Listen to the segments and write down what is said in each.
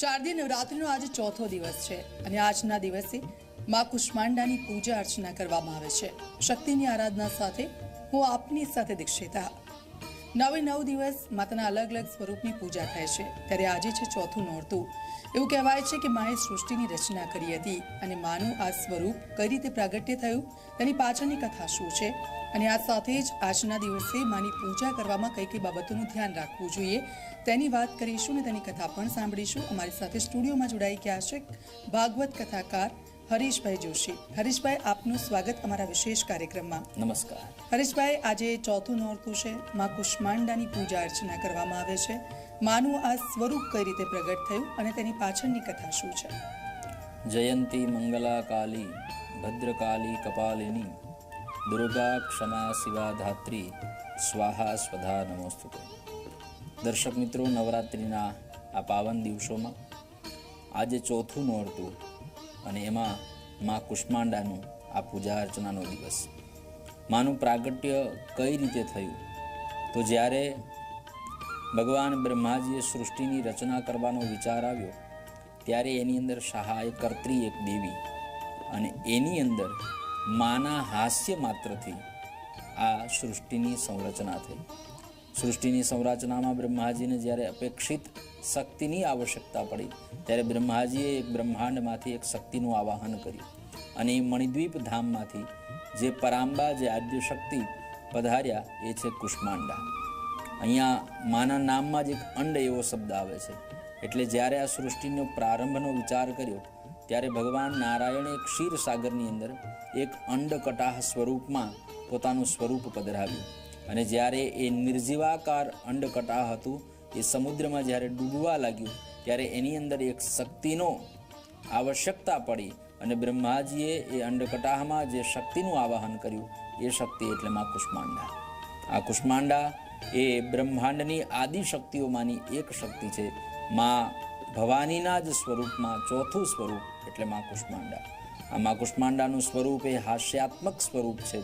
શારદીય નવરાત્રિનો આજે ચોથો દિવસ છે અને આજના દિવસે મા કુષ્માંડાની પૂજા અર્ચના કરવામાં આવે છે. શક્તિની આરાધના સાથે હું આપની સાથે દીક્ષિતા. નવે નવ દિવસ માતાના અલગ અલગ સ્વરૂપની પૂજા થાય છે. ત્યારે આજે છે ચોથું નોરતું. એવું કહેવાય છે કે માએ સૃષ્ટિની રચના કરી હતી અને માનું આ સ્વરૂપ કઈ રીતે પ્રાગટ્ય થયું, તેની પાછળની કથા શું છે? અને આ સાથે જ આજના દિવસે માની પૂજા કરવામાં કઈ કઈ બાબતોનું ધ્યાન રાખવું જોઈએ તેની વાત કરીશું અને તેની કથા પણ સાંભળીશું. અમારી સાથે સ્ટુડિયોમાં જોડાઈ ગયા છે ભાગવત કથાકાર હરીશભાઈ જોશી. હરીશભાઈ આપનું સ્વાગત અમારા વિશેષ કાર્યક્રમમાં. નમસ્કાર. હરીશભાઈ આજે ચોથું નોરતું છે. માં કુષ્માંડાની પૂજા અર્ચના કરવામાં આવે છે. માનું આ સ્વરૂપ કઈ રીતે પ્રગટ થયું અને તેની પાછળની કથા શું છે? જયંતી મંગલા કાલી ભદ્રકાલી કપાલિની દુર્ગા ક્ષમા શિવા ધાત્રી સ્વાહા સ્વધા નમોસ્તુતે. દર્શક મિત્રો, નવરાત્રિના આ પાવન દિવસોમાં આજે ચોથું નોરતું અને એમાં મા કુષ્માંડાનું આ પૂજા અર્ચનાનો દિવસ. માનું પ્રાગટ્ય કઈ રીતે થયું? તો જ્યારે ભગવાન બ્રહ્માજીએ સૃષ્ટિની રચના કરવાનો વિચાર આવ્યો, ત્યારે એની અંદર સહાય કરત્રી એક દેવી અને એની અંદર માના હાસ્ય માત્રથી આ સૃષ્ટિની સંરચના થઈ. સૃષ્ટિની સંરચનામાં બ્રહ્માજીને જ્યારે અપેક્ષિત શક્તિની આવશ્યકતા પડી, ત્યારે બ્રહ્માજીએ એક બ્રહ્માંડમાંથી એક શક્તિનું આવાહન કર્યું અને એ મણિદ્વીપ ધામમાંથી જે પરાંબા, જે આદ્ય શક્તિ પધાર્યા, એ છે કુષ્માંડા. અહીંયા માના નામમાં જ એક અંડ એવો શબ્દ આવે છે. એટલે જ્યારે આ સૃષ્ટિનો પ્રારંભનો વિચાર કર્યો, ત્યારે ભગવાન નારાયણે ક્ષીર સાગરની અંદર એક અંડ કટાહ સ્વરૂપમાં પોતાનું સ્વરૂપ પધરાવ્યું. અને જ્યારે એ નિર્જીવાકાર અંડકટા હતું, એ સમુદ્રમાં જ્યારે ડૂબવા લાગ્યું, ત્યારે એની અંદર એક શક્તિનો આવશ્યકતા પડી અને બ્રહ્માજીએ એ અંડકટાહમાં જે શક્તિનું આવાહન કર્યું, એ શક્તિ એટલે માં કુષ્માંડા. આ કુષ્માંડા એ બ્રહ્માંડની આદિ શક્તિઓમાંની એક શક્તિ છે. માં ભવાનીના જ સ્વરૂપમાં ચોથું સ્વરૂપ એટલે માં કુષ્માંડા. આ માં કુષ્માંડાનું સ્વરૂપ એ હાસ્યાત્મક સ્વરૂપ છે.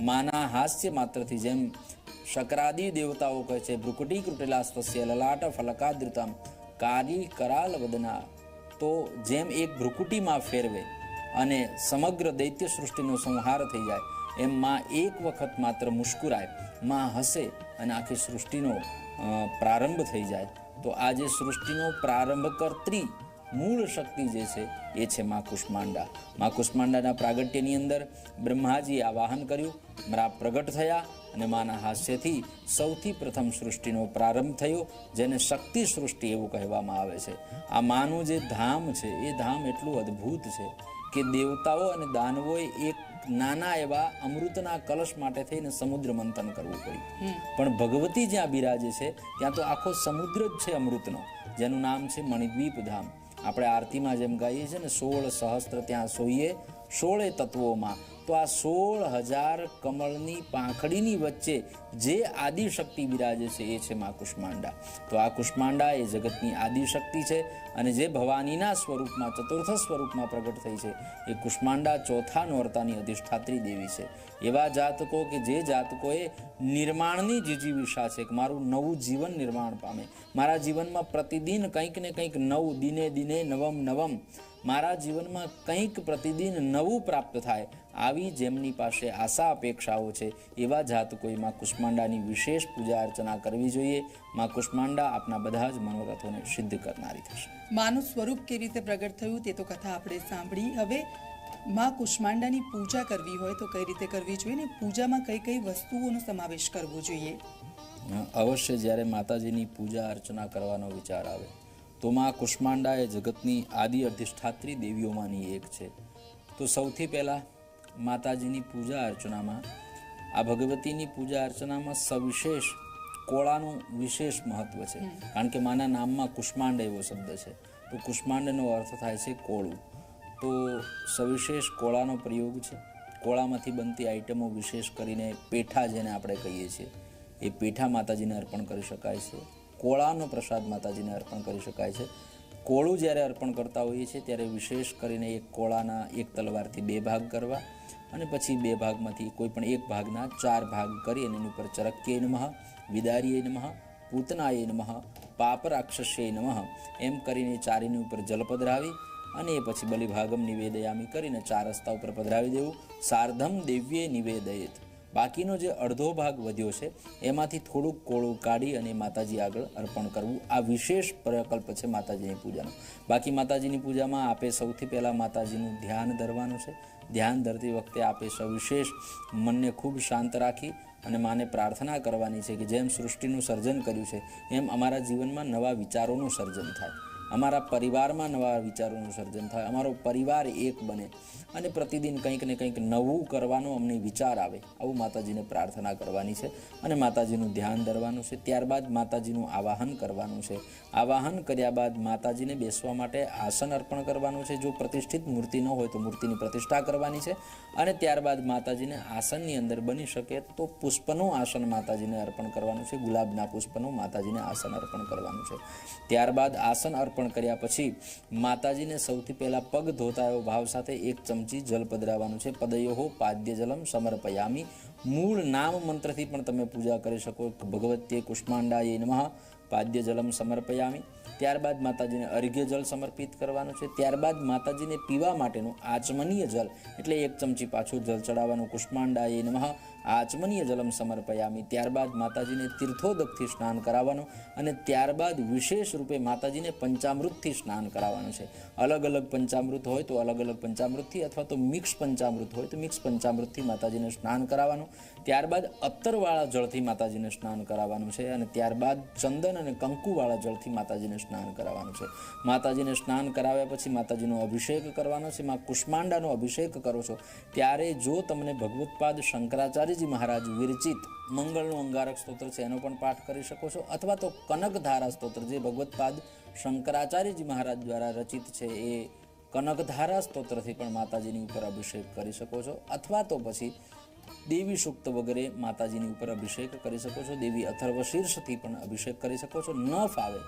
માના હાસ્ય માત્રથી જેમ શકરાદી દેવતાઓ કહે છે ભ્રુકુટી કૃટેલા સ્વસ્ય લલાટ ફલકાદૃતમ કાલી કરાલ વદના. તો જેમ એક ભ્રુકુટીમાં ફેરવે અને સમગ્ર દૈત્ય સૃષ્ટિનો સંહાર થઈ જાય, એમ માં એક વખત માત્ર મુસ્કુરાય. માં હસે અને આખી સૃષ્ટિનો પ્રારંભ થઈ જાય. તો આજે સૃષ્ટિનો પ્રારંભ કરતી મૂળ શક્તિ જે છે એ છે માં કુષ્માંડા. માં કુષ્માંડાના પ્રાગટ્યની અંદર બ્રહ્માજીએ આવાહન કર્યું. મરા પ્રગટ થયા અને માના હાસ્યથી સૌથી પ્રથમ સૃષ્ટિનો પ્રારંભ થયો જેને શક્તિ સૃષ્ટિ એવું કહેવામાં આવે છે. આ માનું જે ધામ છે એ ધામ એટલું અદ્ભુત છે કે દેવતાઓ અને દાનવોએ એક નાના એવા અમૃતના કલશ માટે થઈને સમુદ્ર મંથન કરવું પડ્યું. પણ ભગવતી જ્યાં બિરાજે છે ત્યાં તો આખો સમુદ્ર જ છે અમૃતનો જેનું નામ છે મણિદ્વીપ ધામ. આપણે આરતીમાં જેમ ગાઈએ છીએ ને સોળ સહસ્ત્ર ત્યાં સોઈએ સોળે તત્વોમાં તો આ સોળ હજાર કમળની પાંખડીની વચ્ચે જે આદિશક્તિ બિરાજે છે, એ છે મા કુષ્માંડા. તો આ કુષ્માંડા એ જગતની આદિશક્તિ છે અને જે ભવાનીના સ્વરૂપમાં, ચતુર્થ સ્વરૂપમાં પ્રગટ થઈ છે, એ કુષ્માંડા ચોથા નોરતાની અધિષ્ઠાત્રી દેવી છે. એવા જાતકો કે જે જાતકોએ નિર્માણની જીજીવિષા છે, કે મારું નવું જીવન નિર્માણ પામે. મારા જીવનમાં પ્રતિદિન કંઈક ને કંઈક નવું, દિને દિને નવમ નવમ, મારા જીવનમાં કંઈક પ્રતિદિન નવું પ્રાપ્ત થાય. આવી જેમની પાસે આશા અપેક્ષાઓ છે એવા જાતકોએ માં કુષ્માંડાની વિશેષ પૂજા અર્ચના કરવી જોઈએ. માં કુષ્માંડા આપના બધા જ મનોરથોને સિદ્ધ કરનારી થશે. માનું સ્વરૂપ કેવી રીતે પ્રગટ થયું તે તો કથા આપણે સાંભળી. હવે માં કુષ્માંડાની પૂજા કરવી હોય તો કઈ રીતે કરવી જોઈએ ને પૂજામાં કઈ કઈ વસ્તુઓનો સમાવેશ કરવો જોઈએ? અવશ્ય જ્યારે માતાજીની પૂજા અર્ચના કરવાનો વિચાર આવે તો માં કુષ્માંડા એ જગતની આદિ અધિષ્ઠાત્રી દેવીઓમાંની એક છે. તો સૌથી પહેલાં માતાજીની પૂજા અર્ચનામાં. આ ભગવતીની પૂજા અર્ચનામાં સવિશેષ કોળાનું વિશેષ મહત્વ છે. કારણ કે માના નામમાં કુષ્માંડ એવો શબ્દ છે. તો કુષ્માંડનો અર્થ થાય છે કોળું. તો સવિશેષ કોળાનો પ્રયોગ છે. કોળામાંથી બનતી આઈટમો વિશેષ કરીને પેઠા જેને આપણે કહીએ છીએ એ પેઠા માતાજીને અર્પણ કરી શકાય છે. કોળાનો પ્રસાદ માતાજીને અર્પણ કરી શકાય છે. કોળું જ્યારે અર્પણ કરતા હોઈએ છીએ, ત્યારે વિશેષ કરીને એક કોળાના એક તલવારથી બે ભાગ કરવા અને પછી બે ભાગમાંથી કોઈ પણ એક ભાગના ચાર ભાગ કરી અને એની ઉપર ચરક્ય નમઃ વિદારીએ નમઃ, પૂતનાય નમઃ પાપ રાક્ષસ્ય નમઃ એમ કરીને ચારીની ઉપર જલ પધરાવી અને એ પછી બલિભાગમ નિવેદયામી કરીને ચાર રસ્તા ઉપર પધરાવી દેવું. સાર્ધમ દિવ્યે નિવેદયત. બાકીનો જે અડધો ભાગ વધ્યો છે, એમાંથી થોડુંક કોળું કાઢી અને માતાજી આગળ અર્પણ કરવું. આ વિશેષ પ્રકલ્પ છે માતાજીની પૂજાનો. બાકી માતાજીની પૂજામાં આપે સૌથી પહેલાં માતાજીનું ધ્યાન ધરવાનું છે. ધ્યાન ધરતી વખતે આપે સવિશેષ મનને ખૂબ શાંત રાખી અને માને પ્રાર્થના કરવાની છે કે જેમ સૃષ્ટિનું સર્જન કર્યું છે, એમ અમારા જીવનમાં નવા વિચારોનું સર્જન થાય. અમારા પરિવારમાં નવા વિચારોનું સર્જન થાય. અમારો પરિવાર એક બને. અને પ્રતિદિન કંઈક ને કંઈક નવું કરવાનો અમને વિચાર આવે. આવું માતાજીને પ્રાર્થના કરવાની છે અને માતાજીનું ધ્યાન ધરવાનું છે. ત્યારબાદ માતાજીનું આવાહન કરવાનું છે. આવાહન કર્યા બાદ માતાજીને બેસવા માટે આસન અર્પણ કરવાનું છે. જો પ્રતિષ્ઠિત મૂર્તિ ન હોય તો મૂર્તિની પ્રતિષ્ઠા કરવાની છે. અને ત્યારબાદ માતાજીને આસનની અંદર બની શકે તો પુષ્પનું આસન માતાજીને અર્પણ કરવાનું છે. ગુલાબના પુષ્પનું માતાજીને આસન અર્પણ કરવાનું છે. ત્યારબાદ આસન અર્પણ કર્યા પછી માતાજીને સૌથી પહેલાં પગ ધોતા એવો ભાવ સાથે એક ચમચી જલ પધરાવવાનું છે. પદયોહો પાદ્ય જલમ સમર્પયામી. મૂળ નામ મંત્રથી પણ તમે પૂજા કરી શકો. ભગવત્યે કુષ્માંડાય નમઃ. પાદ્ય જલમ સમર્પયામી. ત્યારબાદ માતાજીને અર્ઘ્ય જલ સમર્પિત કરવાનું છે. ત્યારબાદ માતાજીને પીવા માટેનું આચમનીય જલ, એટલે એક ચમચી પાછું જલ ચડાવવાનું. કુષ્માંડાય નમઃ. આચમનીય જલમ સમર્પયામી. ત્યારબાદ માતાજીને તીર્થોદકથી સ્નાન કરાવવાનું અને ત્યારબાદ વિશેષ રૂપે માતાજીને પંચામૃતથી સ્નાન કરાવવાનું છે. અલગ અલગ પંચામૃત હોય તો અલગ અલગ પંચામૃતથી અથવા તો મિક્સ પંચામૃત હોય તો મિક્સ પંચામૃતથી માતાજીને સ્નાન કરાવવાનું. ત્યારબાદ અત્તરવાળા જળથી માતાજીને સ્નાન કરાવવાનું છે અને ત્યારબાદ ચંદન અને કંકુવાળા જળથી માતાજીને સ્નાન કરાવવાનું છે. માતાજીને સ્નાન કરાવ્યા પછી માતાજીનો અભિષેક કરવાનો છે, માં કુષ્માંડાનો અભિષેક કરો છો, ત્યારે જો તમને ભગવત્પાદ શંકરાચાર્યજી મહારાજ વિરચિત મંગળનું અંગારક સ્તોત્ર છે, એનો પણ પાઠ કરી શકો છો, અથવા તો કનકધારા સ્તોત્ર જે ભગવતપાદ શંકરાચાર્યજી મહારાજ દ્વારા રચિત છે, એ કનકધારા સ્તોત્રથી પણ માતાજીની ઉપર અભિષેક કરી શકો છો, અથવા તો પછી દેવી સૂક્ત વગેરે માતાજીની ઉપર અભિષેક કરી શકો છો. દેવી અથર્વ શીર્ષથી પણ અભિષેક કરી શકો છો. ન ફાવે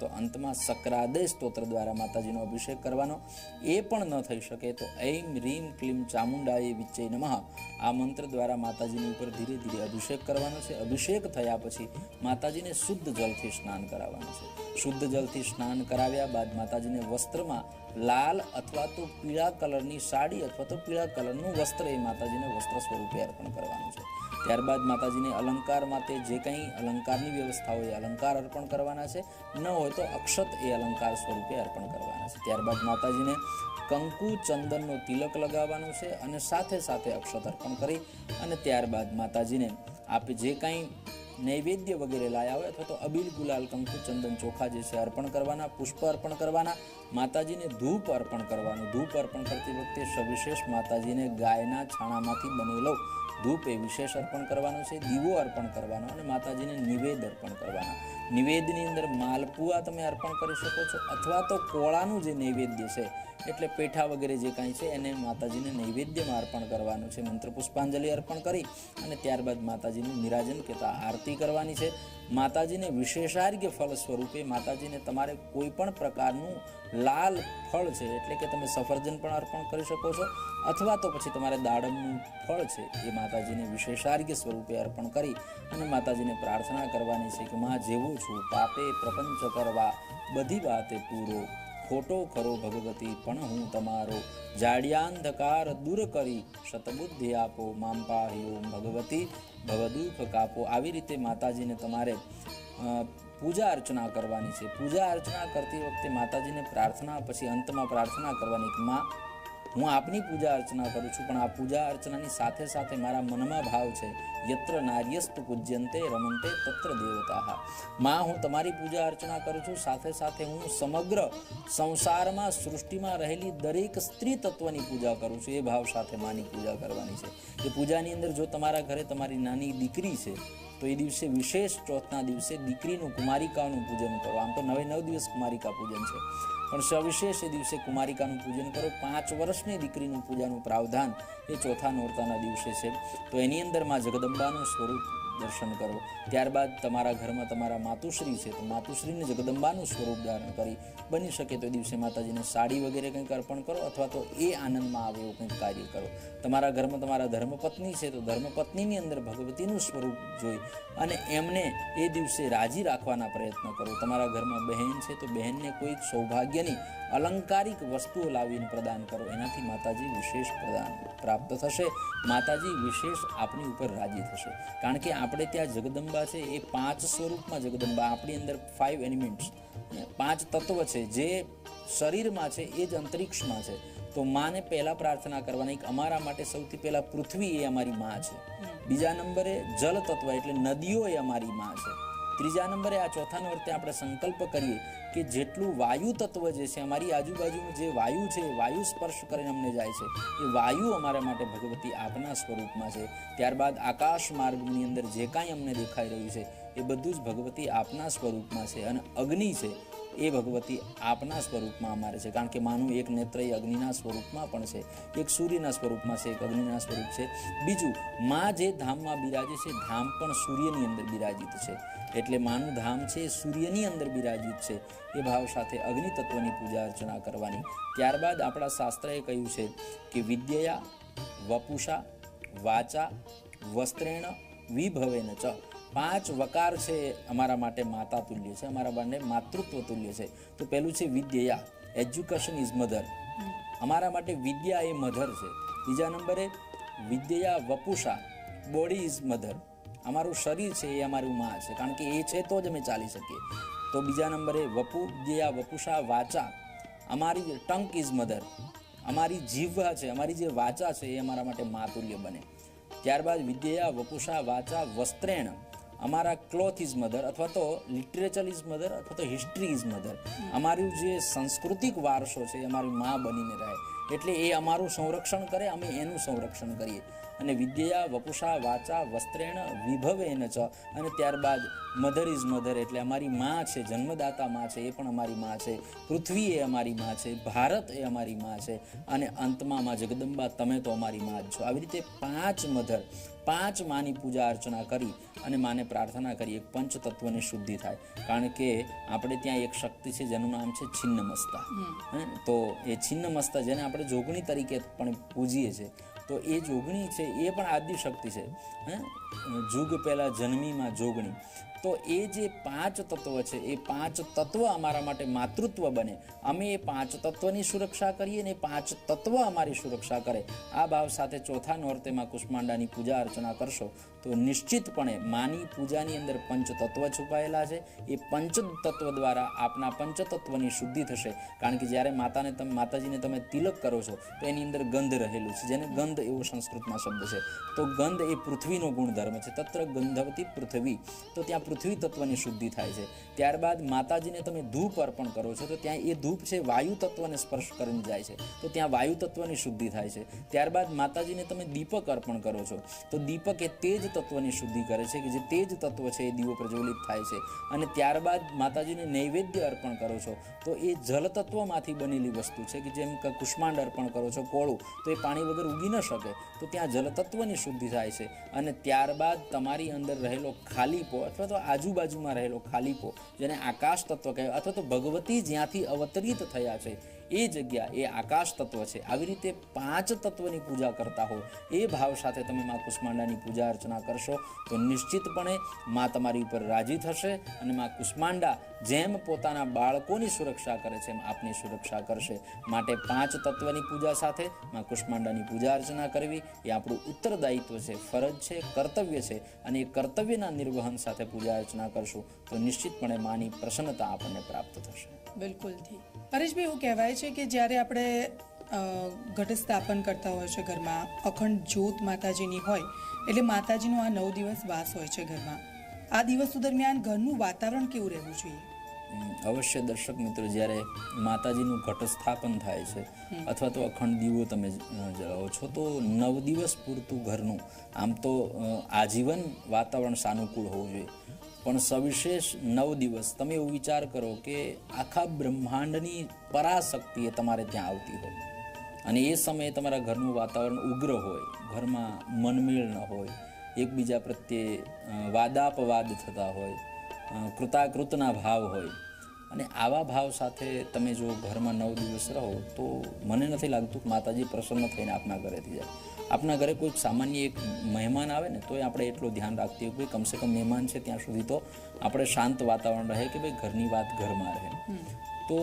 તો અંતમાં સક્રાદય સ્તોત્ર દ્વારા માતાજીનો અભિષેક કરવાનો. એ પણ ન થઈ શકે તો ઐમ રીમ ક્લીમ ચામુંડાએ વિચ્ચય નમઃ. આ મંત્ર દ્વારા માતાજીની ઉપર ધીરે ધીરે અભિષેક કરવાનો છે. અભિષેક થયા પછી માતાજીને શુદ્ધ જલથી સ્નાન કરાવવાનું છે. શુદ્ધ જલથી સ્નાન કરાવ્યા બાદ માતાજીને વસ્ત્રમાં લાલ અથવા તો પીળા કલરની સાડી અથવા તો પીળા કલરનું વસ્ત્ર એ માતાજીને વસ્ત્ર સ્વરૂપે અર્પણ કરવાનું છે. ત્યારબાદ માતાજીને અલંકાર માટે જે કંઈ અલંકારની વ્યવસ્થા હોય અલંકાર અર્પણ કરવાના છે. ન હોય તો અક્ષત એ અલંકાર સ્વરૂપે અર્પણ કરવાના છે. ત્યારબાદ માતાજીને કંકુ ચંદનનો તિલક લગાવવાનો છે અને સાથે સાથે અક્ષત અર્પણ કરી અને ત્યારબાદ માતાજીને આપે જે કાંઈ નૈવેદ્ય વગેરે લાયા હોય અથવા તો અબીલ ગુલાલ, કંકુ, ચંદન ચોખા જે છે અર્પણ કરવાના, પુષ્પ અર્પણ કરવાના, માતાજીને ધૂપ અર્પણ કરવાનું. ધૂપ અર્પણ કરતી વખતે સવિશેષ માતાજીને ગાયના છાણામાંથી બનેલો ધૂપ એ વિશેષ અર્પણ કરવાનો છે, દીવો અર્પણ કરવાનો અને માતાજીને નિવેદ અર્પણ કરવાનો. નિવેદની અંદર માલપુઆ તમે અર્પણ કરી શકો છો અથવા તો કોળાનું જે નૈવેદ્ય છે એટલે પેઠા વગેરે જે કાંઈ છે એને માતાજીને નૈવેદ્યમાં અર્પણ કરવાનું છે મંત્ર પુષ્પાંજલિ અર્પણ કરી અને ત્યારબાદ માતાજીનું નિરાજન કહેતા આરતી કરવાની છે. માતાજીને વિશેષાર્ઘ્ય ફળ સ્વરૂપે માતાજીને તમારે કોઈ પણ પ્રકારનું લાલ ફળ છે, એટલે કે તમે સફરજન પણ અર્પણ કરી શકો છો, અથવા તો પછી તમારે દાડમનું ફળ છે, એ માતાજીને વિશેષાર્ઘ્ય સ્વરૂપે અર્પણ કરી અને માતાજીને પ્રાર્થના કરવાની છે કે, માં, જેવું છું, પાપે પ્રપંચ કરવા, બધી વાતે પૂરો ખોટો ખરો ભગવતી, પણ હું તમારો જાડિયાંધકાર દૂર કરી શતબુદ્ધિ આપો મામપા ઓમ ભગવતી ભવદુઃખ કાપો. આવી રીતે માતાજીને તમારે પૂજા અર્ચના કરવાની છે. પૂજા અર્ચના કરતી વખતે માતાજીને પ્રાર્થના, પછી અંતમાં પ્રાર્થના કરવાની કે, માં હું આપની પૂજા અર્ચના કરું છું, પણ આ પૂજા અર્ચનાની સાથે સાથે મારા મનમાં ભાવ છે, યત્ર નાર્યસ્તુ પૂજ્યંતે રમંતે તત્ર દેવતા. માં, હું તમારી પૂજા અર્ચના કરું છું, સાથે સાથે હું સમગ્ર સંસારમાં સૃષ્ટિમાં રહેલી દરેક સ્ત્રી તત્વની પૂજા કરું છું, એ ભાવ સાથે માની પૂજા કરવાની છે. એ પૂજાની અંદર જો તમારા ઘરે તમારી નાની દીકરી છે તો એ દિવસે વિશેષ ચોથના દિવસે દીકરીનું કુમારિકાનું પૂજન કરો. આમ તો નવે નવ દિવસ કુમારિકા પૂજન છે. પણ સવિશેષ એ દિવસે કુમારિકાનું પૂજન કરો. પાંચ વર્ષની દીકરીનું પૂજાનું પ્રાવધાન એ ચોથા નોરતાના દિવસે છે. તો એની અંદરમાં જગદંબાનું સ્વરૂપ દર્શન કરો ત્યારબાદ તમારા ઘરમાં તમારા માતુશ્રી છે, તો માતુશ્રીને જગદંબાનું સ્વરૂપ ધારણ કરી બની શકે તો દિવસે માતાજીને સાડી વગેરે કંઈક અર્પણ કરો અથવા તો એ આનંદમાં આવે એવું કંઈક કાર્ય કરો. તમારા ઘરમાં તમારા ધર્મપત્ની છે, તો ધર્મપત્નીની અંદર ભગવતીનું સ્વરૂપ જોઈ અને એમને એ દિવસે રાજી રાખવાના પ્રયત્ન કરો. તમારા ઘરમાં બહેન છે, તો બહેનને કોઈક સૌભાગ્યની અલંકારિક વસ્તુઓ લાવીને પ્રદાન કરો. એનાથી માતાજી વિશેષ પ્રદાન પ્રાપ્ત થશે. માતાજી વિશેષ આપની ઉપર રાજી થશે. કારણ કે આપણે ત્યાં જગદંબા છે એ પાંચ સ્વરૂપમાં જગદંબા આપણી અંદર ફાઇવ એલિમેન્ટ્સ પાંચ તત્વ છે જે શરીરમાં છે એ જ અંતરિક્ષમાં છે. તો માને પહેલાં પ્રાર્થના કરવાની કે અમારા માટે સૌથી પહેલાં પૃથ્વી એ અમારી માં છે. બીજા નંબરે જલ તત્વ એટલે નદીઓ એ અમારી માં છે. ત્રીજા નંબરે આ ચોથા નંબરે આપણે સંકલ્પ કરીએ કે જેટલું વાયુ તત્વ જે છે, અમારી આજુબાજુનું જે વાયુ છે વાયુ સ્પર્શ કરીને અમને જાય છે. એ વાયુ અમારા માટે ભગવતી આપના સ્વરૂપમાં છે. ત્યારબાદ આકાશ માર્ગની અંદર જે કાંઈ અમને દેખાઈ રહ્યું છે, એ બધું જ ભગવતી આપના સ્વરૂપમાં છે અને અગ્નિ છે. એ ભગવતી આપના સ્વરૂપમાં અમારે છે. કારણ કે માનું એક નેત્ર એ અગ્નિના સ્વરૂપમાં પણ છે. એક સૂર્યના સ્વરૂપમાં છે, એક અગ્નિના સ્વરૂપ છે. બીજું, માં જે ધામમાં બિરાજે છે, ધામ પણ સૂર્યની અંદર બિરાજિત છે. એટલે માનું ધામ છે એ સૂર્યની અંદર બિરાજિત છે. એ ભાવ સાથે અગ્નિ તત્વની પૂજા અર્ચના કરવાની. ત્યારબાદ આપણા શાસ્ત્રએ કહ્યું છે કે વિદ્યયા, વપુષા, વાચા, વસ્ત્રેણ, વિભવેન ચ. પાંચ વકાર છે એ અમારા માટે માતા તુલ્ય છે. અમારા માટે માતૃત્વ તુલ્ય છે. તો પહેલું છે વિદ્યા. એજ્યુકેશન ઇઝ મધર અમારા માટે વિદ્યા એ મધર છે. બીજા નંબરે વિદ્યા વપુષા. બોડી ઇઝ મધર અમારું શરીર છે એ અમારું માં છે. કારણ કે એ છે તો જ અમે ચાલી શકીએ. તો બીજા નંબરે વપુ, વિદ્યા વપુષા વાચા. અમારી ટંક ઇઝ મધર અમારી જીભ છે, અમારી જે વાચા છે એ અમારા માટે માતુલ્ય બને. ત્યારબાદ વિદ્યા વપુષા વાચા વસ્ત્રેણ. અમારા ક્લોથ ઇઝ મધર અથવા તો લિટરેચર ઇઝ મધર અથવા તો હિસ્ટ્રી ઇઝ મધર અમારું જે સાંસ્કૃતિક વારસો છે એ અમારી મા બનીને રહે. એટલે એ અમારું સંરક્ષણ કરે, અમે એનું સંરક્ષણ કરીએ. અને વિદ્યા, વપુષા, વાચા, વસ્ત્રેણ વિભવેન ચ અને ત્યારબાદ મધર ઇઝ મધર એટલે અમારી મા છે, જન્મદાતા મા છે, એ પણ અમારી મા છે. પૃથ્વી એ અમારી મા છે, ભારત એ અમારી મા છે. અને અંતમાં મા જગદંબા, તમે તો અમારી મા જ છો. આવી રીતે પાંચ મધર પાંચ માની પૂજા અર્ચના કરી અને માને પ્રાર્થના કરી. એક પંચતત્વની શુદ્ધિ થાય. કારણ કે આપણે ત્યાં એક શક્તિ છે જેનું નામ છે છિન્નમસ્તા. હે? તો એ છિન્નમસ્તા જેને આપણે જોગણી તરીકે પણ પૂજીએ છીએ. તો એ જોગણી છે એ પણ આદિ શક્તિ છે. હે? જુગ પહેલાં જન્મીમાં જોગણી. તો એ જે પાંચ તત્વ છે, એ પાંચ તત્વ અમારા માટે માતૃત્વ બને. અમે એ પાંચ તત્વની સુરક્ષા કરીએ ને પાંચ તત્વ અમારી સુરક્ષા કરે. આ ભાવ સાથે ચોથા નોરતેમાં કુષ્માંડાની પૂજા અર્ચના કરશો તો નિશ્ચિતપણે માની પૂજાની અંદર પંચ તત્વ છુપાયેલા છે. એ પંચ તત્વ દ્વારા આપના પંચ તત્વની શુદ્ધિ થશે. કારણ કે જ્યારે માતાને તમે, માતાજીને તમે તિલક કરો છો, તો એની અંદર ગંધ રહેલું છે, જેને ગંધ એવો સંસ્કૃતમાં શબ્દ છે. તો ગંધ એ પૃથ્વીનો ગુણધર્મ છે. તત્ર ગંધવતી પૃથ્વી. તો ત્યાં પૃથ્વી તત્વની શુદ્ધિ થાય છે. ત્યારબાદ માતાજીને તમે ધૂપ અર્પણ કરો છો, તો ત્યાં એ ધૂપ છે વાયુ તત્વને સ્પર્શ કરીને જાય છે. તો ત્યાં વાયુ તત્વની શુદ્ધિ થાય છે. ત્યારબાદ માતાજીને તમે દીપક અર્પણ કરો છો. તો દીપક એ તેજ તત્વની શુદ્ધિ કરે છે કે જે તેજ તત્વ છે એ દીવો પ્રજ્વલિત થાય છે. અને ત્યારબાદ માતાજીને નૈવેદ્ય અર્પણ કરો છો. તો એ જલ તત્વમાંથી બનેલી વસ્તુ છે કે જેમ કે કુષ્માંડ અર્પણ કરો છો કોળું, તો એ પાણી વગર ઉગી ન શકે. તો ત્યાં જલ તત્વની શુદ્ધિ થાય છે. અને ત્યારબાદ તમારી અંદર રહેલો ખાલીપો અથવા તો આજુબાજુમાં રહેલો ખાલીપો, જેને આકાશ તત્વ કહેવાય અથવા તો ભગવતી જ્યાંથી અવતરિત થયા છે, એ જગ્યા એ આકાશ તત્વ છે. આવી રીતે પાંચ તત્વની પૂજા કરતા હો, એ ભાવ સાથે તમે મા કુષ્માંડાની પૂજા અર્ચના કરશો, તો નિશ્ચિતપણે મા તમારી ઉપર રાજી થશે અને મા કુષ્માંડા જેમ પોતાના બાળકોની સુરક્ષા કરે છે, એમ આપની સુરક્ષા કરશે. માટે પાંચ તત્વની પૂજા સાથે મા કુષ્માંડાની પૂજા અર્ચના કરવી, એ આપણું ઉત્તરદાયિત્વ છે, ફરજ છે, કર્તવ્ય છે, અને એ કર્તવ્યના નિર્વહન સાથે પૂજા અર્ચના કરશું, તો નિશ્ચિતપણે માની પ્રસન્નતા આપણને પ્રાપ્ત થશે. બિલકુલથી પરેશભાઈ એવું કહેવાય છે કે જ્યારે આપણે ઘટ સ્થાપન કરતા હોય છે ઘરમાં, અખંડ જ્યોત માતાજીની હોય, એટલે માતાજીનો આ નવ દિવસ વાસ હોય છે ઘરમાં. આ દિવસો દરમિયાન ઘરનું વાતાવરણ કેવું રહેવું જોઈએ? અવશ્ય દર્શક મિત્રો જ્યારે માતાજીનું ઘટસ્થાપન થાય છે અથવા તો અખંડ દીવો તમે જળાવો છો તો નવ દિવસ પૂરતું ઘરનું આમ તો આજીવન વાતાવરણ સાનુકૂળ હોવું જોઈએ. પણ સવિશેષ નવ દિવસ તમે એવો વિચાર કરો કે આખા બ્રહ્માંડની પરાશક્તિ એ તમારે ત્યાં આવતી હોય. અને એ સમયે તમારા ઘરનું વાતાવરણ ઉગ્ર હોય ઘરમાં મનમેળ ન હોય એકબીજા પ્રત્યે વાદાપવાદ થતા હોય કૃતાકૃતના ભાવ હોય. અને આવા ભાવ સાથે તમે જો ઘરમાં નવ દિવસ રહો તો મને નથી લાગતું કે માતાજી પ્રસન્ન થઈને આપના ઘરેથી જાય. આપના ઘરે કોઈ સામાન્ય એક મહેમાન આવે ને તોય આપણે એટલું ધ્યાન રાખતી હોય કે કમસે કમ મહેમાન છે ત્યાં સુધી તો આપણે શાંત વાતાવરણ રહે કે ભાઈ ઘરની વાત ઘરમાં રહે. તો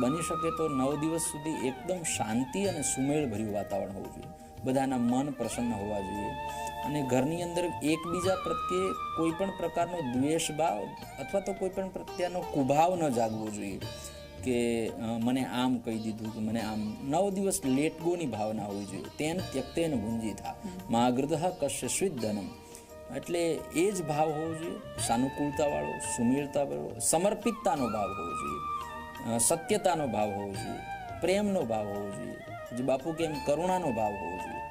બની શકે તો નવ દિવસ સુધી એકદમ શાંતિ અને સુમેળભર્યું વાતાવરણ હોવું જોઈએ. બધાના મન પ્રસન્ન હોવા જોઈએ. અને ઘરની અંદર એકબીજા પ્રત્યે કોઈ પણ પ્રકારનો દ્વેષ ભાવ અથવા તો કોઈ પણ પ્રત્યેનો કુભાવ ન જાગવો જોઈએ કે મને આમ કહી દીધું કે મને આમ. નવ દિવસ લેટ ગોની ભાવના હોવી જોઈએ. તેન ત્યક્તેન ભુંજી થા માગૃત કશ્ય સ્વિદ્ધનમ એટલે એ જ ભાવ હોવો જોઈએ. સાનુકૂળતાવાળો, સુમેળતાવાળો, સમર્પિતતાનો ભાવ હોવો જોઈએ. સત્યતાનો ભાવ હોવો જોઈએ. પ્રેમનો ભાવ હોવો જોઈએ. જે બાપુ કેમ કરુણાનો ભાવ હોવો જોઈએ.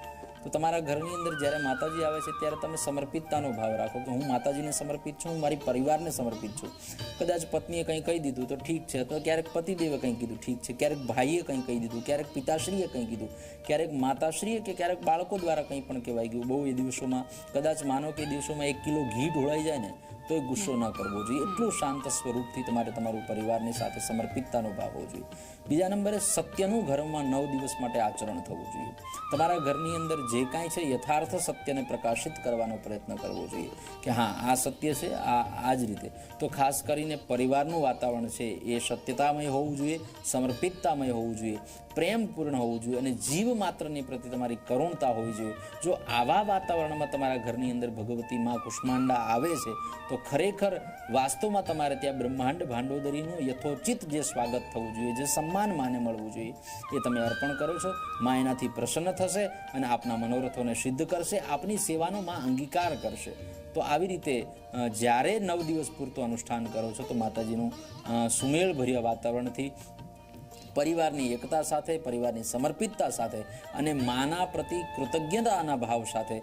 તો તમારા ઘરની અંદર જ્યારે માતાજી આવે છે ત્યારે તમે સમર્પિતતાનો ભાવ રાખો કે હું માતાજીને સમર્પિત છું, હું મારી પરિવારને સમર્પિત છું. કદાચ પત્નીએ કંઈ કહી દીધું તો ઠીક છે, અથવા ક્યારેક પતિદેવે કંઈ કીધું ઠીક છે, ક્યારેક ભાઈએ કંઈ કહી દીધું, ક્યારેક પિતાશ્રીએ કંઈ કીધું, ક્યારેક માતાશ્રીએ કે ક્યારેક બાળકો દ્વારા કંઈ પણ કહેવાય ગયું. બહુ એ દિવસોમાં, કદાચ માનો કે દિવસોમાં એક કિલો ઘી ઢોળાઈ જાય ને તોય ગુસ્સો ન કરવો જોઈએ. એટલું શાંત સ્વરૂપથી તમારે તમારું પરિવારની સાથે સમર્પિતતાનો ભાવ હોવો જોઈએ. બીજા નંબરે સત્યનું ઘરમાં નવ દિવસ માટે આચરણ થવું જોઈએ. તમારા ઘરની અંદર જે કાંઈ છે, યથાર્થ સત્યને પ્રકાશિત કરવાનો પ્રયત્ન કરવો જોઈએ કે હા, આ સત્ય છે, આ આ જ રીતે. તો ખાસ કરીને પરિવારનું વાતાવરણ છે, એ સત્યતામય હોવું જોઈએ, સમર્પિતતામય હોવું જોઈએ, પ્રેમપૂર્ણ હોવું જોઈએ અને જીવ માત્રની પ્રતિ તમારી કરુણતા હોવી જોઈએ. જો આવા વાતાવરણમાં તમારા ઘરની અંદર ભગવતી માં કુષ્માંડા આવે છે, તો ખરેખર વાસ્તવમાં તમારે ત્યાં બ્રહ્માંડ ભાંડોદરીનું યથોચિત જે સ્વાગત થવું જોઈએ, જે સન્માન માને મળવું જોઈએ, એ તમે અર્પણ કરો છો. માં એનાથી પ્રસન્ન થશે અને આપના મનોરથોને સિદ્ધ કરશે, આપની સેવાનો માં અંગીકાર કરશે. તો આવી રીતે જ્યારે નવ દિવસ પૂરતું અનુષ્ઠાન કરો છો, તો માતાજીનું સુમેળભર્યા વાતાવરણથી પરિવારની એકતા સાથે, પરિવારની સમર્પિતતા સાથે અને માના પ્રતિ કૃતજ્ઞતાના ભાવ સાથે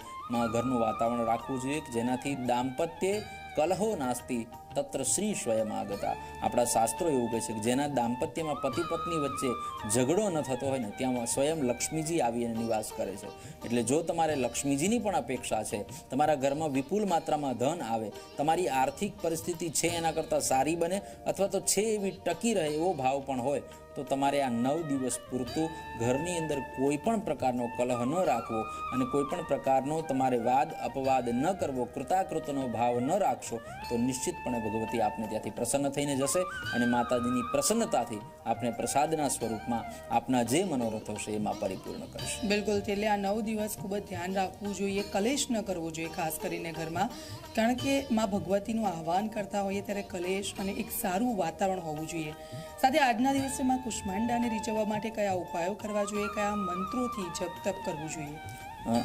ઘરનું વાતાવરણ રાખવું જોઈએ, જેનાથી દાંપત્ય કલહો નાસ્તી તત્ર શ્રી સ્વયં આગતા. આપણા શાસ્ત્રો એવું કહે છે કે જેના દાંપત્યમાં પતિ પત્ની વચ્ચે ઝઘડો ન થતો હોય ને ત્યાં સ્વયં લક્ષ્મીજી આવીને નિવાસ કરે છે. એટલે જો તમારે લક્ષ્મીજીની પણ અપેક્ષા છે, તમારા ઘરમાં વિપુલ માત્રામાં ધન આવે, તમારી આર્થિક પરિસ્થિતિ છે એના કરતાં સારી બને, અથવા તો છે એવી ટકી રહે એવો ભાવ પણ હોય તો તમારે આ નવ દિવસ પૂરતું ઘરની અંદર કોઈ પણ પ્રકારનો કલહ ન રાખવો અને કોઈ પણ પ્રકારનો તમારે વાદ, અપવાદ ન કરવો, કૃતાકૃતનો ભાવ ન રાખશો, તો નિશ્ચિતપણે ભગવતી આપને ત્યાંથી પ્રસન્ન થઈને જશે અને માતાજીની પ્રસન્નતાથી આપને પ્રસાદના સ્વરૂપમાં આપના જે મનોરથો છે એમાં પરિપૂર્ણ કરશે. બિલકુલ એટલે આ નવ દિવસ ખૂબ જ ધ્યાન રાખવું જોઈએ, કલેશ ન કરવો જોઈએ ખાસ કરીને ઘરમાં. કારણ કે માં ભગવતીનું આહવાન કરતા હોઈએ ત્યારે કલેશ અને એક સારું વાતાવરણ હોવું જોઈએ. સાથે આજના દિવસે માં કુષ્માંડાને રીઝવવા માટે કયા ઉપાયો કરવા જોઈએ, કયા મંત્રોથી જપ તપ કરવું જોઈએ?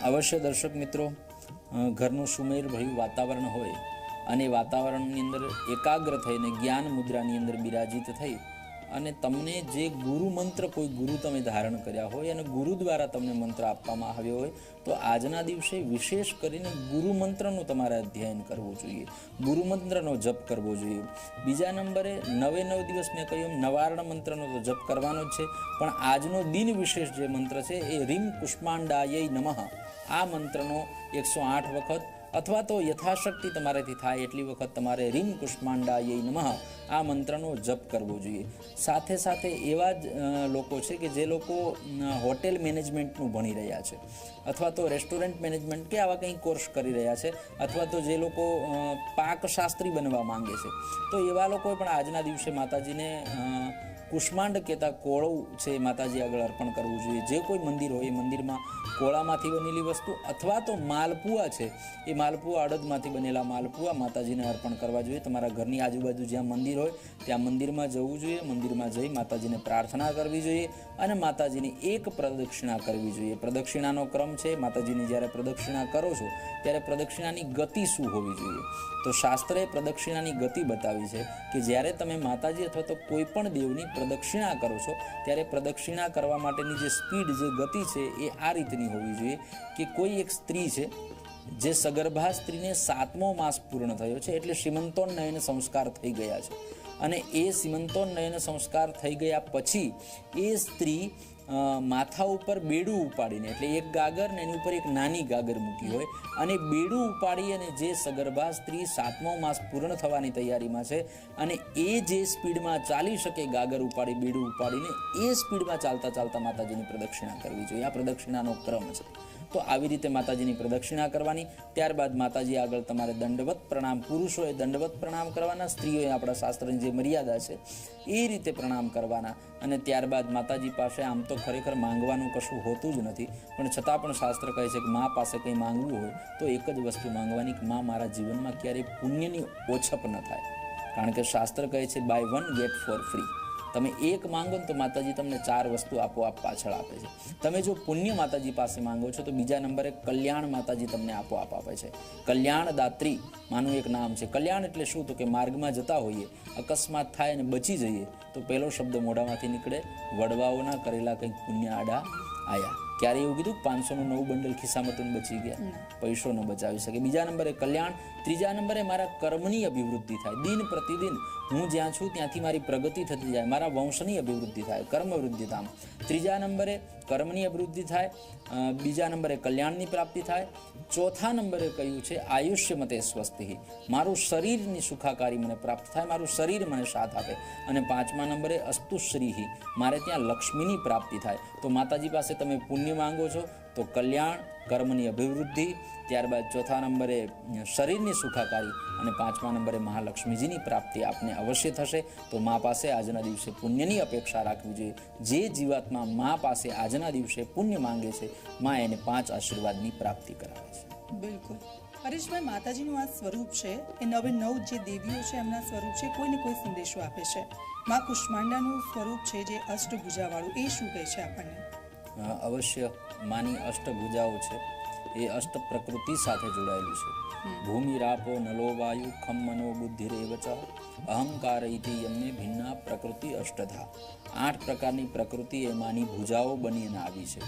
અવશ્ય દર્શક મિત્રો ઘરનું સુમેર ભયું વાતાવરણ હોય અને વાતાવરણની અંદર એકાગ્ર થઈને જ્ઞાન મુદ્રાની અંદર બિરાજિત થઈ અને તમને જે ગુરુ મંત્ર કોઈ ગુરુ તમે ધારણ કર્યા હોય અને ગુરુ દ્વારા તમને મંત્ર આપવામાં આવ્યો હોય, તો આજના દિવસે વિશેષ કરીને ગુરુ મંત્રનું તમારે અધ્યયન કરવું જોઈએ. ગુરુ મંત્રનો જપ કરવો જોઈએ. બીજા નંબરે નવે નવ દિવસ મેં કહ્યું, નવારણ મંત્રનો તો જપ કરવાનો જ છે, પણ આજનો દિન વિશેષ જે મંત્ર છે એ રીમ કુષ્માંડાય નમઃ. આ મંત્રનો એકસો આઠ વખત અથવા તો યથાશક્તિ તમારેથી થાય એટલી વખત તમારે રીમ કુષ્માંડાય નમઃ. આ મંત્રનો જપ કરવો જોઈએ. સાથે સાથે એવા જ લોકો છે કે જે લોકો હોટેલ મેનેજમેન્ટનું ભણી રહ્યા છે, અથવા તો રેસ્ટોરન્ટ મેનેજમેન્ટ કે આવા કંઈ કોર્સ કરી રહ્યા છે, અથવા તો જે લોકો પાકશાસ્ત્રી બનવા માંગે છે. તો એવા લોકોએ પણ આજના દિવસે માતાજીને કુષ્માંડ કહેતા કોળું છે માતાજી આગળ અર્પણ કરવું જોઈએ. જે કોઈ મંદિર હોય એ મંદિરમાં કોળામાંથી બનેલી વસ્તુ અથવા તો માલપુઆ છે, એ માલપુઆ અડદમાંથી બનેલા માલપુઆ માતાજીને અર્પણ કરવા જોઈએ. તમારા ઘરની આજુબાજુ જ્યાં મંદિર હોય, ત્યાં મંદિરમાં જવું જોઈએ. મંદિરમાં જઈ માતાજીને પ્રાર્થના કરવી જોઈએ. અને માતાજીની એક પ્રદક્ષિણા કરવી જોઈએ. પ્રદક્ષિણાનો ક્રમ છે, માતાજીની જ્યારે પ્રદક્ષિણા કરો છો, ત્યારે પ્રદક્ષિણાની ગતિ શું હોવી જોઈએ? તો શાસ્ત્રએ પ્રદક્ષિણાની ગતિ બતાવી છે કે જ્યારે તમે માતાજી અથવા તો કોઈ પણ દેવની પ્રદક્ષિણા કરો છો, ત્યારે પ્રદક્ષિણા કરવા માટેની જે સ્પીડ, જે ગતિ છે, એ આ રીતની હોવી જોઈએ કે કોઈ એક સ્ત્રી છે, જે સગર્ભા સ્ત્રીને સાતમો માસ પૂર્ણ થયો છે, એટલે શ્રીમંતોન્નયન સંસ્કાર થઈ ગયા છે. અને એ સીમંતોન્નયન સંસ્કાર થઈ ગયા પછી એ સ્ત્રી માથા ઉપર બેડું ઉપાડીને, એટલે એક ગાગર ને એની ઉપર એક નાની ગાગર મૂકી હોય, અને બેડું ઉપાડી અને જે સગર્ભા સ્ત્રી સાતમો માસ પૂર્ણ થવાની તૈયારીમાં છે, અને એ જે સ્પીડમાં ચાલી શકે ગાગર ઉપાડી, બેડું ઉપાડીને, એ સ્પીડમાં ચાલતા ચાલતા માતાજીની પ્રદક્ષિણા કરવી જોઈએ. આ પ્રદક્ષિણાનો ક્રમ છે. તો આવી રીતે માતાજીની પ્રદક્ષિણા કરવાની. ત્યારબાદ માતાજી આગળ તમારે દંડવત પ્રણામ, પુરુષોએ દંડવત પ્રણામ કરવાના, સ્ત્રીઓએ આપણા શાસ્ત્રની જે મર્યાદા છે, એ રીતે પ્રણામ કરવાના. અને ત્યારબાદ માતાજી પાસે આમ તો ખરેખર માંગવાનું કશું હોતું જ નથી, પણ છતાં પણ શાસ્ત્ર કહે છે કે મા પાસે કંઈ માંગવું હોય, તો એક જ વસ્તુ માંગવાની કે મા મારા જીવનમાં ક્યારેય પુણ્યની ઓછપ ન થાય. કારણ કે શાસ્ત્ર કહે છે buy one get for free તમે એક માંગો ને તો માતાજી તમને ચાર વસ્તુ આપોઆપ પાછળ આપે છે. તમે જો પુણ્ય માતાજી પાસે માંગો છો તો બીજા નંબરે કલ્યાણ માતાજી તમને આપોઆપ આપે છે. કલ્યાણ દાત્રી માનું એક નામ છે. કલ્યાણ એટલે શું? તો કે માર્ગમાં જતા હોઈએ અકસ્માત થાય અને બચી જઈએ તો પહેલો શબ્દ મોઢામાંથી નીકળે વડવાઓના કરેલા કંઈક પુણ્ય આડા આવ્યા ક્યારે એવું કીધું? પાંચસોનું નવું બંડલ ખિસ્સામાં તું બચી ગયા. પૈસો ન બચાવી શકે. બીજા નંબરે કલ્યાણ ત્રીજા નંબરે મારા કર્મની અભિવૃદ્ધિ થાય. દિન પ્રતિદિન હું જ્યાં છું ત્યાંથી મારી પ્રગતિ થતી જાય, મારા વંશની અભિવૃદ્ધિ થાય, કર્મવૃદ્ધિ ધામ. ત્રીજા નંબરે કર્મની અભિવૃદ્ધિ થાય બીજા નંબરે કલ્યાણની પ્રાપ્તિ થાય, ચોથા નંબરે કહ્યું છે આયુષ્ય મતે સ્વસ્તિ. મારું શરીરની સુખાકારી મને પ્રાપ્ત થાય, મારું શરીર મને સાથ આપે. અને પાંચમા નંબરે અસ્તુશ્રીહી મારે ત્યાં લક્ષ્મીની પ્રાપ્તિ થાય. તો માતાજી પાસે તમે પુણ્ય માંગો છો તો કલ્યાણ કર્મની અભિવૃદ્ધિ ત્યારબાદ ચોથા નંબરે શરીરની સુખાકારી અને પાંચમા નંબરે મહાલક્ષ્મીજીની પ્રાપ્તિ આપને અવશ્ય થશે. તો મા પાસે આજના દિવસે પુણ્યની અપેક્ષા રાખવી જોઈએ. જે જીવાત્મા મા પાસે આજના દિવસે પુણ્ય માંગે છે મા એને પાંચ આશીર્વાદની પ્રાપ્તિ કરાવે છે. બિલકુલ. હરીશભાઈ માતાજીનું આ સ્વરૂપ છે એ નવે નવ જે દેવીઓ છે એમના સ્વરૂપ છે કોઈને કોઈ સંદેશો આપે છે? માં કુષ્માંડાનું સ્વરૂપ છે જે અષ્ટભુજાવાળું એ શું કહે છે આપણને? અવશ્ય માની અષ્ટભુજાઓ છે એ અષ્ટ પ્રકૃતિ સાથે જોડાયેલું છે. ભૂમિ રાપો નલો વાયુ ખમ મનો બુદ્ધિરેવ ચ અહંકાર ઇતિ યમને ભિન્ના પ્રકૃતિ અષ્ટધા. આઠ પ્રકારની પ્રકૃતિ એ માની ભુજાઓ બનીને આવી છે.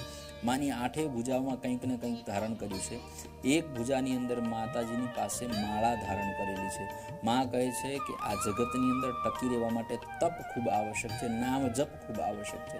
માની આઠે ભુજાઓમાં કંઈક ને કંઈક ધારણ કર્યું છે. એક ભુજાની અંદર માતાજીની પાસે માળા ધારણ કરેલી છે. મા કહે છે કે આ જગતની અંદર ટકી રહેવા માટે તપ ખૂબ આવશ્યક છે, નામ જપ ખૂબ આવશ્યક છે.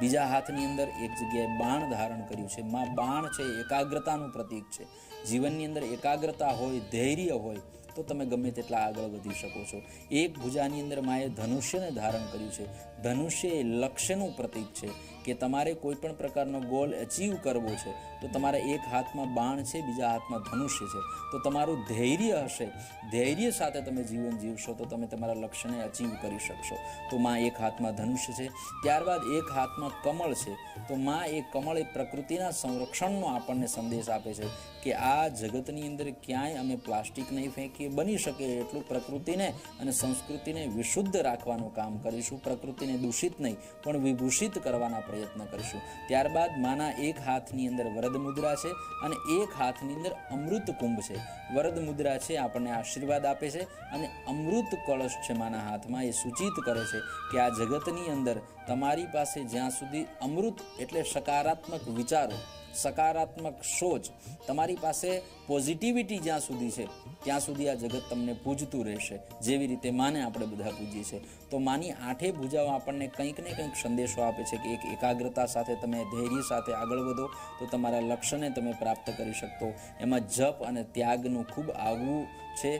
બીજા હાથની અંદર એક જગ્યાએ બાણ ધારણ કર્યું છે. માં બાણ છે, એકાગ્રતાનું પ્રતીક છે. જીવનની અંદર એકાગ્રતા હોય, ધૈર્ય હોય, તો તમે ગમે તેટલા આગળ વધી શકો છો. એક ભુજાની અંદર માએ ધનુષ્યને ધારણ કર્યું છે. ધનુષ્ય એ લક્ષ્યનું પ્રતીક છે કે તમારે કોઈ પણ પ્રકારનો ગોલ અચીવ કરવો છે, તો તમારા એક હાથમાં બાણ છે, બીજા હાથમાં ધનુષ્ય છે. તો તમારું ધૈર્ય હશે. ધૈર્ય સાથે તમે જીવન જીવશો, તો તમે તમારા લક્ષ્યને અચીવ કરી શકશો. તો માં એક હાથમાં ધનુષ્ય છે. ત્યારબાદ એક હાથમાં કમળ છે. તો માં એ કમળ એ પ્રકૃતિના સંરક્ષણનો આપણને સંદેશ આપે છે કે આ જગતની અંદર ક્યાંય અમે પ્લાસ્ટિક નહીં ફેંકીએ, બની શકે એટલું પ્રકૃતિને અને સંસ્કૃતિને વિશુદ્ધ રાખવાનું કામ કરીશું. પ્રકૃતિને દૂષિત નહીં, પણ વિભૂષિત કરવાના પ્રયત્ન કરીશું. ત્યારબાદ માના એક હાથની અંદર વરદ મુદ્રા છે અને એક હાથની અંદર અમૃત કુંભ છે. વરદ મુદ્રા છે, આપણને આશીર્વાદ આપે છે અને અમૃત કળશ છે માના હાથમાં, એ સૂચિત કરે છે કે આ જગતની અંદર તમારી પાસે જ્યાં સુધી અમૃત એટલે સકારાત્મક વિચારો, સકારાત્મક સોચ, તમારી પાસે પોઝિટિવિટી જ્યાં સુધી છે, ત્યાં સુધી આ જગત તમને પૂજતું રહેશે. જેવી રીતે માને આપણે બધા પૂજીએ છીએ. તો માની આઠે ભુજાઓ આપણને કંઈક ને કંઈક સંદેશો આપે છે કે એક એકાગ્રતા સાથે તમે ધૈર્ય સાથે આગળ વધો, તો તમારા લક્ષ્યને તમે પ્રાપ્ત કરી શકતો. એમાં જપ અને ત્યાગનું ખૂબ આગવું છે.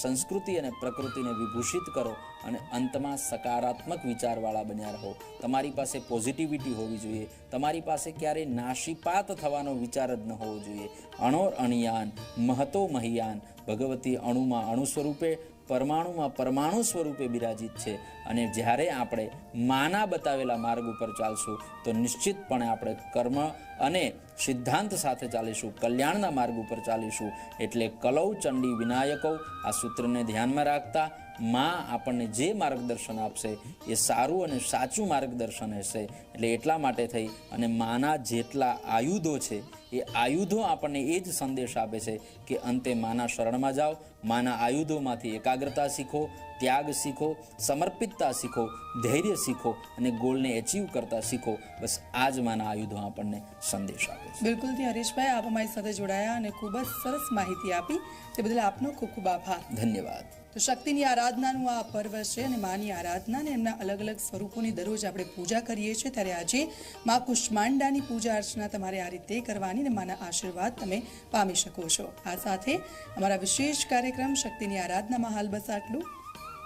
સંસ્કૃતિ અને પ્રકૃતિને વિભૂષિત કરો અને અંતમાં સકારાત્મક વિચારવાળા બન્યા રહો. તમારી પાસે પોઝિટિવિટી હોવી જોઈએ. તમારી પાસે ક્યારેય નાશીપાત થવાનો વિચાર જ ન હોવો જોઈએ. અણોર અણિયાન મહતો મહિયાન. ભગવતી અણુમાં અણુ સ્વરૂપે, પરમાણુમાં પરમાણુ સ્વરૂપે બિરાજિત છે. અને જ્યારે આપણે માના બતાવેલા માર્ગ ઉપર ચાલશું, તો નિશ્ચિતપણે આપણે કર્મ અને સિદ્ધાંત સાથે ચાલીશું, કલ્યાણના માર્ગ ઉપર ચાલીશું. એટલે કલૌ ચંડી વિનાયકો આ સૂત્રને ધ્યાનમાં રાખતા માં આપણને જે માર્ગદર્શન આપશે એ સારું અને સાચું માર્ગદર્શન હશે. એટલે એટલા માટે થઈ અને માના જેટલા આયુધો છે એ આયુધો આપણને એ જ સંદેશ આપે છે કે અંતે માના શરણમાં જાઓ માના આયુધોમાંથી એકાગ્રતા શીખો ત્યાગ શીખો સમર્પિતતા શીખો ધૈર્ય શીખો અને ગોલને એચીવ કરતા શીખો. બસ આ જ માના આયુધો આપણને સંદેશ આપે છે. બિલકુલ હરીશભાઈ આપ અમારી સાથે જોડાયા અને ખૂબ જ સરસ માહિતી આપી. તે બદલ આપનો ખૂબ ખૂબ આભાર. ધન્યવાદ. તો શક્તિની આરાધનાનું આ પર્વ છે અને માની આરાધના અને એમના અલગ અલગ સ્વરૂપોની દરરોજ આપણે પૂજા કરીએ છીએ. ત્યારે આજે મા કુષ્માંડાની પૂજા અર્ચના તમારે આ રીતે કરવાની અને માના આશીર્વાદ તમે પામી શકો છો. આ સાથે અમારા વિશેષ કાર્યક્રમ શક્તિની આરાધનામાં હાલ બસ આટલું.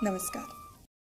નમસ્કાર.